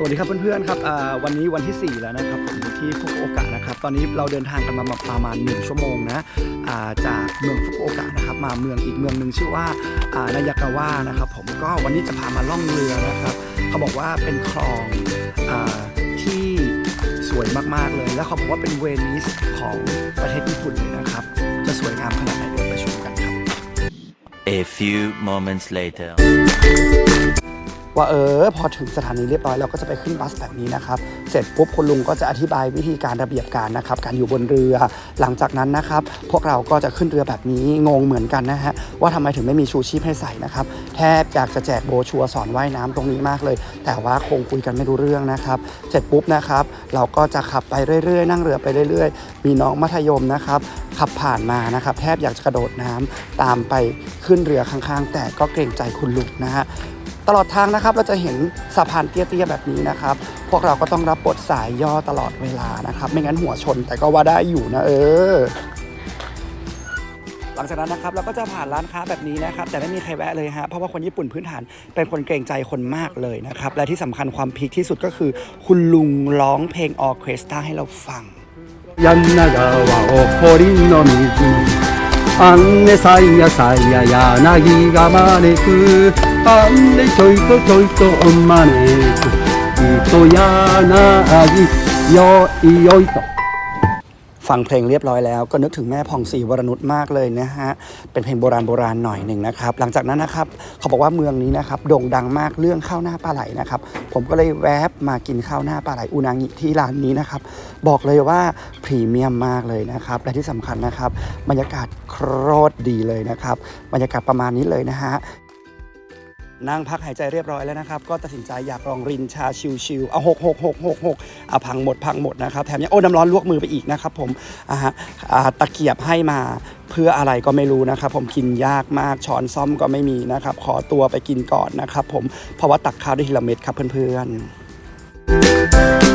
สวัสดีครับเพื่อนๆครับวันนี้วันที่ 4 แล้วนะครับผมอยู่ที่ฟุกุโอกะนะครับ ตอนนี้เราเดินทางกันมาประมาณ 1 ชั่วโมงนะาจากเมืองฟุกุโอกะนะครับ มาเมืองอีกเมืองหนึ่งชื่อว่าานายากาวะนะครับผมก็วันนี้จะพามาล่องเรือนะครับ เขาบอกว่าเป็นคลองอที่สวยมากๆเลย แล้วเขาบอกว่าเป็นเวนิสของประเทศญี่ปุ่นเลยนะครับ จะสวยงามขนาดไหนเดี๋ยวไปชมกันครับ A few moments later. ว่าเออพอถึงสถานีเรียบร้อยเราก็จะไปขึ้นบัสแบบนี้นะครับ เสร็จปุ๊บคุณลุงก็จะอธิบายวิธีการระเบียบการนะครับ การอยู่บนเรือ หลังจากนั้นนะครับ พวกเราก็จะขึ้นเรือแบบนี้งงเหมือนกันนะฮะว่าทำไมถึงไม่มีชูชีพให้ใส่นะครับแทบอยากจะแจกโบชัวสอนว่ายน้ำตรงนี้มากเลย แต่ว่าคงคุยกันไม่รู้เรื่องนะครับเสร็จปุ๊บนะครับ เราก็จะขับไปเรื่อยๆ นั่งเรือไปเรื่อยๆ มีน้องมัธยมนะครับขับผ่านมานะครับ แทบอยากจะกระโดดน้ำตามไปขึ้นเรือข้างๆ แต่ก็เกรงใจคุณลุงนะฮะ ตลอดทางนะครับเราจะเห็นสะพานเตี้ยๆแบบนี้นะครับ พวกเราก็ต้องรับบทสายย่อตลอดเวลานะครับ ไม่งั้นหัวชนแต่ก็ว่าได้อยู่นะเออ หลังจากนั้นนะครับเราก็จะผ่านร้านค้าแบบนี้นะครับ แต่ไม่มีใครแวะเลยฮะเพราะว่าคนญี่ปุ่นพื้นฐานเป็นคนเกรงใจคนมากเลยนะครับ และที่สำคัญความพีคที่สุดก็คือ คุณลุงร้องเพลงออเคสตราให้เราฟังยันนากาวะโอ あんねさいやさいや柳が招く。あんねちょいとちょいと招く。糸柳よいよいと。 ฟังเพลงเรียบร้อยแล้ว ก็นึกถึงแม่ผ่องศรีวรนุชมากเลยนะฮะ เป็นเพลงโบราณโบราณหน่อยหนึ่งนะครับ หลังจากนั้นนะครับเขาบอกว่าเมืองนี้นะครับโด่งดังมากเรื่องข้าวหน้าปลาไหลนะครับ ผมก็เลยแวบมากินข้าวหน้าปลาไหลอุนางิที่ร้านนี้นะครับ บอกเลยว่าพรีเมียมมากเลยนะครับ และที่สำคัญนะครับบรรยากาศโคตรดีเลยนะครับ บรรยากาศประมาณนี้เลยนะฮะ นั่งพักหายใจเรียบร้อยแล้วนะครับ ก็ตัดสินใจอยากลองรินชาชิวๆเอาหกหกหกหกหกเอาพังหมดพังหมดนะครับ แถมยังโอ้น้ำร้อนลวกมือไปอีกนะครับผมอ่าฮะตะเกียบให้มาเพื่ออะไรก็ไม่รู้นะครับ ผมกินยากมากช้อนซ่อมก็ไม่มีนะครับ ขอตัวไปกินก่อนนะครับ ผมเพราะว่าตักข้าวด้วยทีละเม็ดครับเพื่อนๆ